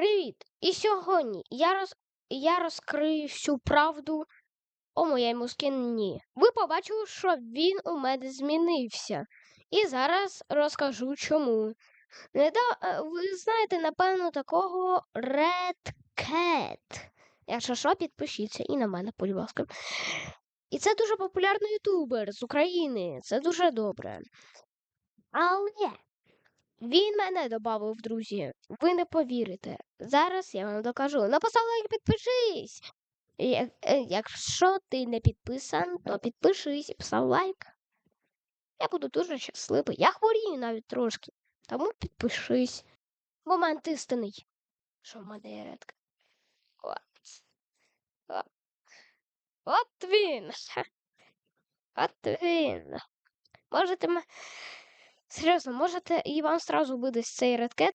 Привіт! І сьогодні я, роз... я розкрию всю правду о моєму скіні. Ви побачили, що він у мене змінився. І зараз розкажу чому. Е, Ви знаєте, напевно, такого Red Cat. Якщо що, підпишіться і на мене, будь ласка. І це дуже популярний ютубер з України. Це дуже добре. Але він мене додав друзі. Ви не повірите. Зараз я вам докажу. Написав лайк, підпишись. Е, Якщо ти не підписан, то підпишись і постав лайк. Я буду дуже щасливий. Я хворію навіть трошки. Тому підпишись. Момент істинний. Що в мене є редка? От. От. От він. От він. Можете Серйозно, можете і вам сразу видасть цей редкет,